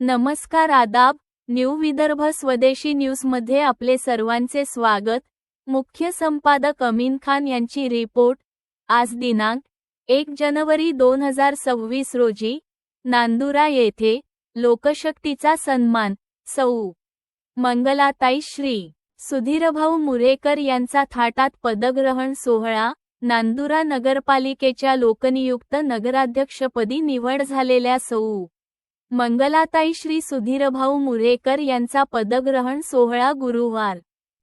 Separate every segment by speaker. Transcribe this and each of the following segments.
Speaker 1: नमस्कार आदाब न्यू विदर्भ स्वदेशी न्यूजमध्ये आपले सर्वांचे स्वागत. मुख्य संपादक अमीन खान यांची रिपोर्ट. आज दिनांक एक जानेवारी दोन हजार सव्वीस रोजी नांदुरा येथे लोकशक्तीचा सन्मान. सौ. मंगलाताई श्री. सुधीरभाऊ मुरेकर यांचा थाटात पदग्रहण सोहळा नांदुरा नगरपालिकेच्या लोकनियुक्त नगराध्यक्षपदी निवड झालेल्या सौ. मंगलाताई श्री सुधीरभाऊ मुरेकर यांचा पदग्रहण सोहळा गुरुवार.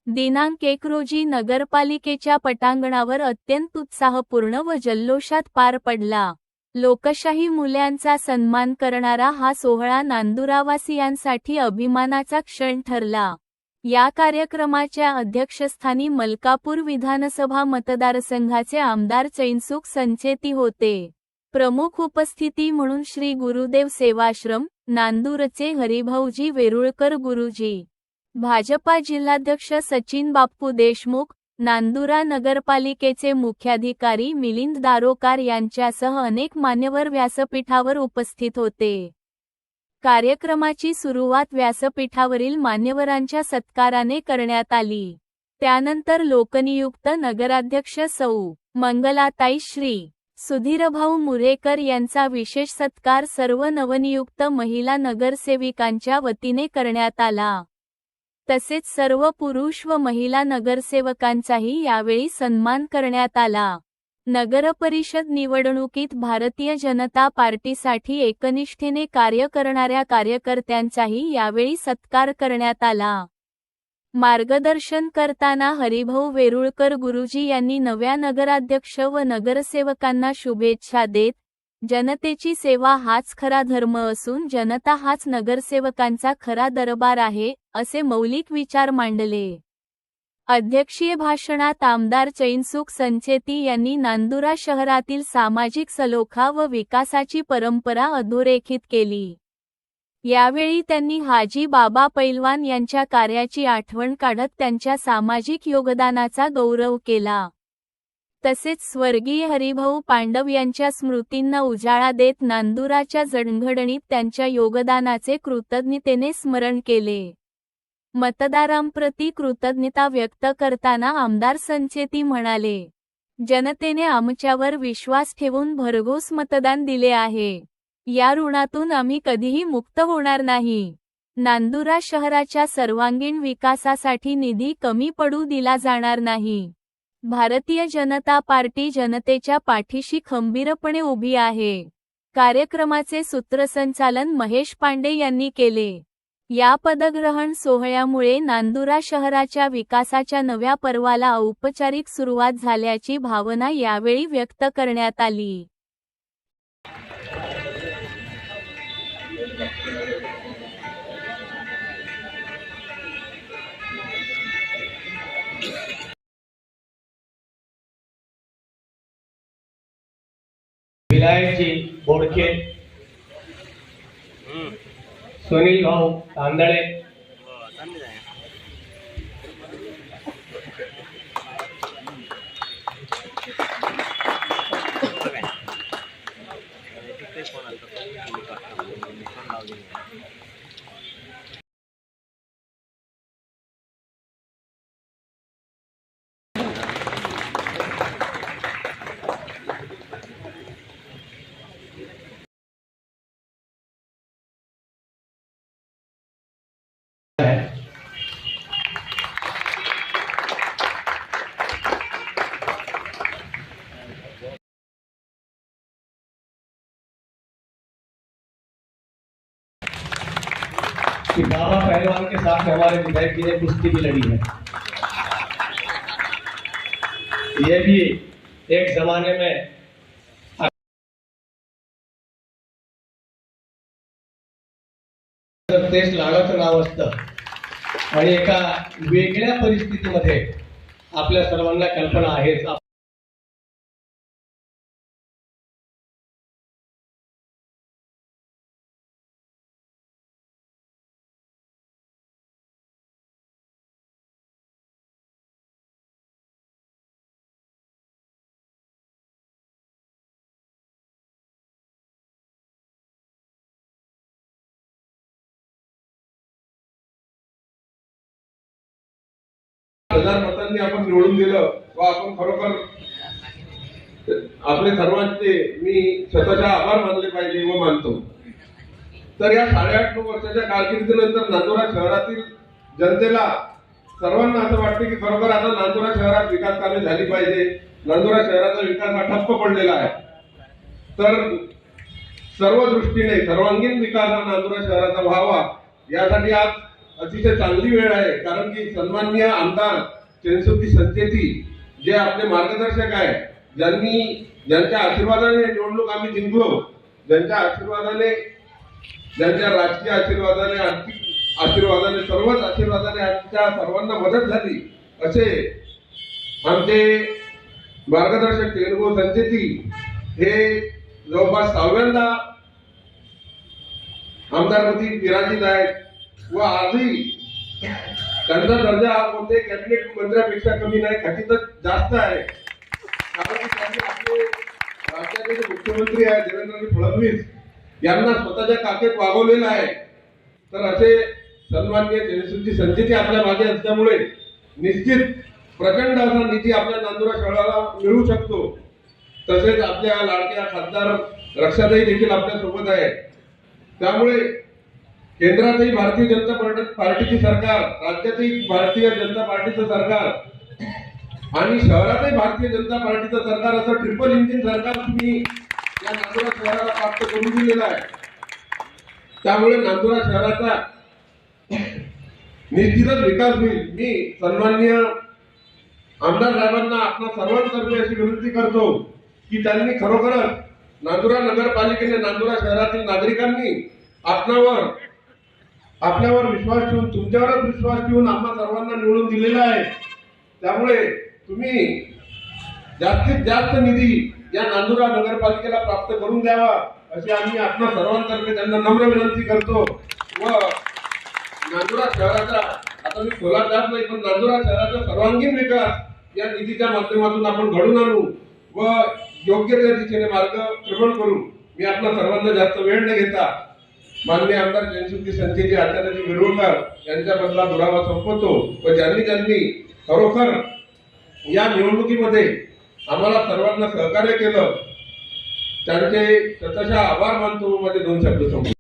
Speaker 1: दिनांक एक रोजी नगरपालिकेच्या पटांगणावर अत्यंत उत्साहपूर्ण व जल्लोषात पार पडला. लोकशाही मुल्यांचा सन्मान करणारा हा सोहळा नांदुरावासियांसाठी अभिमानाचा क्षण ठरला. या कार्यक्रमाच्या अध्यक्षस्थानी मलकापूर विधानसभा मतदारसंघाचे आमदार चैनसुख संचेती होते. प्रमुख उपस्थिती म्हणून श्री गुरुदेव सेवाश्रम नांदूरचे हरिभाऊजी वेरुळकर गुरुजी. भाजपा जिल्हाध्यक्ष सचिन बाप्पू देशमुख नांदुरा नगरपालिकेचे मुख्याधिकारी मिलिंद दारोकार यांच्यासह अनेक मान्यवर व्यासपीठावर उपस्थित होते. कार्यक्रमाची सुरुवात व्यासपीठावरील मान्यवरांच्या सत्काराने करण्यात आली. त्यानंतर लोकनियुक्त नगराध्यक्ष सौ. मंगलाताई श्री. सुधीरभाऊ मुरेकर यांचा विशेष सत्कार सर्व नवनियुक्त महिला नगरसेविकांच्या वतीने करण्यात आला. तसेच सर्व पुरुष व महिला नगरसेवकांचाही यावेळी सन्मान करण्यात आला. नगरपरिषद निवडणुकीत भारतीय जनता पार्टीसाठी एकनिष्ठेने कार्य करणाऱ्या कार्यकर्त्यांचाही यावेळी सत्कार करण्यात आला. मार्गदर्शन करताना हरिभाऊ वेरुळकर गुरुजी यांनी नव्या नगराध्यक्ष व नगरसेवकांना शुभेच्छा देत जनतेची सेवा हाच खरा धर्म असून जनता हाच नगरसेवकांचा खरा दरबार आहे असे मौलिक विचार मांडले. अध्यक्षीय भाषणात आमदार चैनसुख संचेती यांनी नांदुरा शहरातील सामाजिक सलोखा व विकासाची परंपरा अधोरेखित केली. यावेळी त्यांनी हाजी बाबा पैलवान यांच्या कार्याची आठवण काढत त्यांच्या सामाजिक योगदानाचा गौरव केला. तसेच स्वर्गीय हरिभाऊ पांडव यांच्या स्मृतींना उजाळा देत नांदुराच्या जडणघडणीत त्यांच्या योगदानाचे कृतज्ञतेने स्मरण केले. मतदारांप्रती कृतज्ञता व्यक्त करताना आमदार संचेती म्हणाले जनतेने आमच्यावर विश्वास ठेवून भरघोस मतदान दिले आहे. या ऋणातून आम्ही कधीही मुक्त होणार नाही. नांदुरा शहराच्या सर्वांगीण विकासासाठी निधी कमी पडू दिला जाणार नाही. भारतीय जनता पार्टी जनतेच्या पाठीशी खंबीरपणे उभी आहे. कार्यक्रमाचे सूत्रसंचालन महेश पांडे यांनी केले. या पदग्रहण सोहळ्यामुळे नांदुरा शहराच्या विकासाच्या नव्या पर्वाला औपचारिक सुरुवात झाल्याची भावना यावेळी व्यक्त करण्यात आली.
Speaker 2: बोडके. सुनील भाऊ तांदळे. हो, हो. कि बाबा पहलवान के साथ हमारे विधायक जी ने कुश्ती भी लड़ी है। ये भी एक जमाने में तेच लाडाचं नाव असतं. आणि एका वेगळ्या परिस्थितीमध्ये आपल्या सर्वांना कल्पना आहेच.
Speaker 3: हजार मतांनी आपण निवडून दिलं व आपण खरोखर आपले सर्वांचे मी स्वतःचे आभार मानले पाहिजे व मानतो. तर या साडेआठ नऊ वर्षाच्या कारकिर्दीनंतर नांदुरा शहरातील जनतेला सर्वांना असं वाटते की खरोखर आता नांदुरा शहरात विकास कामे झाली पाहिजे. नांदुरा शहराचा विकास हा ठप्प पडलेला आहे. तर सर्व दृष्टीने सर्वांगीण विकास हा नांदुरा शहराचा व्हावा यासाठी आज अतिशय चांगली वेळ आहे. कारण की सन्माननीय आमदार चेनसुद्दी संचेती जे आपले मार्गदर्शक आहे ज्यांनी ज्यांच्या आशीर्वादाने निवडणूक आम्ही जिंकलो. ज्यांच्या आशीर्वादाने ज्यांच्या राजकीय आशीर्वादाने आर्थिक आशीर्वादाने सर्वच आशीर्वादाने आमच्या सर्वांना मदत झाली असे आमचे मार्गदर्शक तेलगू संचेती हे जवळपास सहाव्यांदा आमदारपदी विराजित आहेत. व आजही त्यांचा दर्जा हा कोणत्याही कॅबिनेट मंत्र्यापेक्षा कमी नाही खचितच जास्त आहे. कारण त्यांनी आपले राज्याचे जे मुख्यमंत्री आहेत देवेंद्रजी फडणवीस यांना स्वतःच्या काकेत वागवलेलं आहे. तर असे सन्मान्य जनसुद्धी संचिती आपल्या मागे असल्यामुळे निश्चित प्रचंड असा निधी आपल्या नांदुरा शहराला मिळू शकतो. तसेच आपल्या लाडक्या खासदार रक्षाताई देखील आपल्यासोबत आहे त्यामुळे केंद्रातही भारतीय जनता पार्टीची सरकार राज्यातही भारतीय जनता पार्टीचं सरकार. आणि शहरातही भारतीय जनता पार्टीचं सरकार असं ट्रिपल इंजिन सरकार तुम्ही या नांदुरा शहराला प्राप्त करून दिलेलं आहे. त्यामुळे नांदुरा शहराचा निश्चितच विकास होईल. मी सन्मान्य आमदार साहेबांना आपल्या सर्वांतर्फे अशी विनंती करतो की त्यांनी खरोखरच नांदुरा नगरपालिकेने नांदुरा शहरातील नागरिकांनी आपणावर आपल्यावर विश्वास ठेवून तुमच्यावरच विश्वास ठेवून आम्हा सर्वांना निवडून दिलेला आहे. त्यामुळे तुम्ही जास्तीत जास्त निधी या नांदुरा नगरपालिकेला प्राप्त करून द्यावा अशी आम्ही आपल्या सर्वांतर्फे त्यांना नम्र विनंती करतो. व नांदुरा शहराचा आता मी खोलात जात नाही पण नांदुरा शहराचा सर्वांगीण विकास या निधीच्या माध्यमातून आपण घडून आणू व योग्य त्या दिशेने मार्ग मार्गक्रमण करू. मी आपल्या सर्वांना जास्त वेळ न घेता माननीय आमदार जनशुद्धी संचेती आचार्यजी विरोळकर यांच्यामधला दुरावा संपवतो व ज्यांनी ज्यांनी खरोखर या निवडणुकीमध्ये आम्हाला सर्वांना सहकार्य केलं त्यांचे स्वतःच्या आभार मानतो माझे दोन शब्द संपले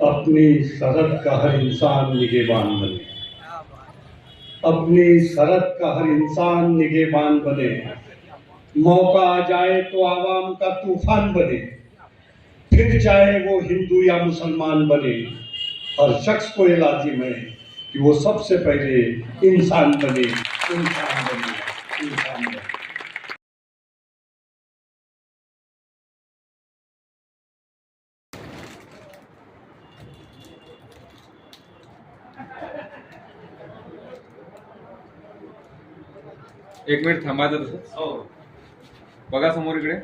Speaker 4: अपनी सरहद का हर इंसान निगेबान बने। अपनी सरहद का हर इंसान निगेबान बने। मौका आ जाए तो आवाम का तूफ़ान बने। फिर चाहे वो हिंदू या मुसलमान बने। हर शख्स को ये लाजिम है कि वो सबसे पहले इंसान बने। इंसान बने। इंसान बने।
Speaker 5: एक मिनिट थांबायचं तसं. बघा समोर इकडे.